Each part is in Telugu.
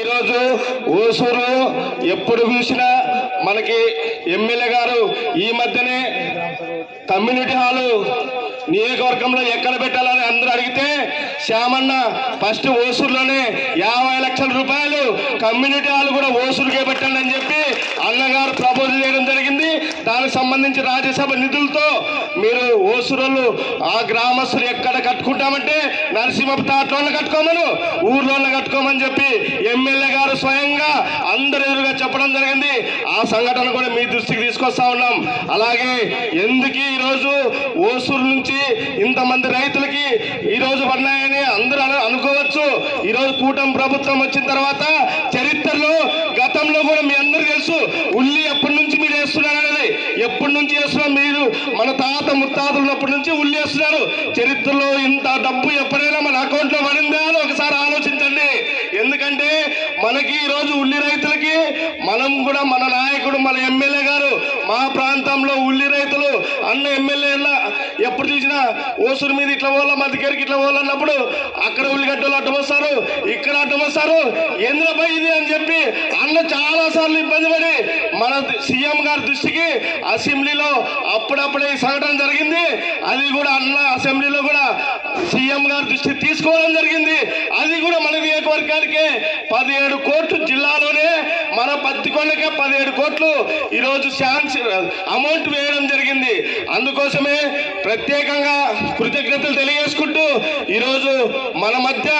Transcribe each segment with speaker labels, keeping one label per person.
Speaker 1: ఈరోజు ఓసూరు ఎప్పుడు చూసినా మనకి ఎమ్మెల్యే గారు ఈ మధ్యనే కమ్యూనిటీ హాలు నియోజకవర్గంలో ఎక్కడ పెట్టాలని అందరూ అడిగితే శ్యామన్న ఫస్ట్ ఓసూరులోనే యాభై లక్షల రూపాయలు కమ్యూనిటీ హాల్ కూడా ఓసూరుకే పెట్టండి అని చెప్పి అన్నగారు ప్రభు సంబంధించి రాజ్యసభ నిధులతో మీరు ఓసూరులు ఆ గ్రామస్తులు ఎక్కడ కట్టుకుంటామంటే నరసింహ తాటలోనే కట్టుకోమను ఊర్లోనే కట్టుకోమని చెప్పి ఎమ్మెల్యే గారు స్వయంగా అందరు ఎదురుగా చెప్పడం జరిగింది. ఆ సంఘటన కూడా మీ దృష్టికి తీసుకొస్తా ఉన్నాం. అలాగే ఎందుకు ఈరోజు ఓసూరు నుంచి ఇంతమంది రైతులకి ఈరోజు పడినాయని అందరూ అనుకోవచ్చు. ఈరోజు కూటమి ప్రభుత్వం వచ్చిన తర్వాత చరిత్రలో గతంలో కూడా మీ అందరికీ తెలుసు ఉల్లి ఎప్పటి నుంచి మీరు వేస్తున్నారు అనేది ఎప్పటి నుంచి వేస్తున్నారు మీరు? మన తాత ముత్తాతలు ఉన్నప్పటి నుంచి ఉల్లి వేస్తున్నారు. చరిత్రలో ఇంత డబ్బు ఎప్పుడైనా మన అకౌంట్లో పడిందా అని ఒకసారి ఆలోచించండి. ఎందుకంటే మనకి ఈరోజు ఉల్లి రైతులకి మనం కూడా మన నాయకుడు మన ఎమ్మెల్యే గారు మా ప్రాంతంలో ఉల్లి రైతులు అన్న ఎమ్మెల్యే ఎప్పుడు చూసినా ఓసురు మీద ఇట్లా పోవాలా మా దగ్గరికి ఇట్లా పోవాలన్నప్పుడు అక్కడ ఉల్లిగడ్డలు అడ్డం వస్తారు ఇక్కడ అడ్డం వస్తారు. ఎందులో ఇది అని చెప్పి అన్న చాలా సార్లు ఇబ్బంది పడి మన సీఎం గారి దృష్టికి అసెంబ్లీలో అప్పుడప్పుడే ఈ సంఘటన జరిగింది. అది కూడా అన్న అసెంబ్లీలో కూడా సీఎం గారి దృష్టి తీసుకోవడం జరిగింది. అది కూడా మన నియోజకవర్గానికి పదిహేడు కోట్లు జిల్లా మన పదిహేడు కోట్లు ఈరోజు శాంక్షన్ అమౌంట్ వేయడం జరిగింది. అందుకోసమే ప్రత్యేకంగా కృతజ్ఞతలు తెలియజేసుకుంటూ ఈరోజు మన మధ్య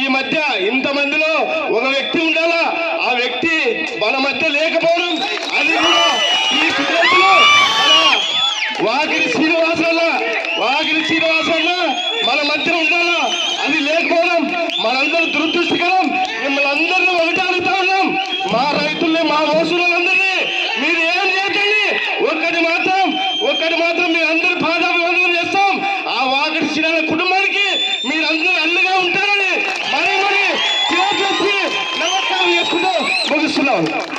Speaker 1: ఈ మధ్య ఇంతమందిలో ఒక వ్యక్తి ఉండాలా? ఆ వ్యక్తి మన మధ్య లేకపోవడం అది కూడా ఈ సురేష్లో వాకిరి శ్రీనివాసన్న వాకిరి శ్రీనివాసన్న మన మధ్య ఉండాలా? అది లేకపోవడం మనందరూ దురదృష్టకరం. Oh.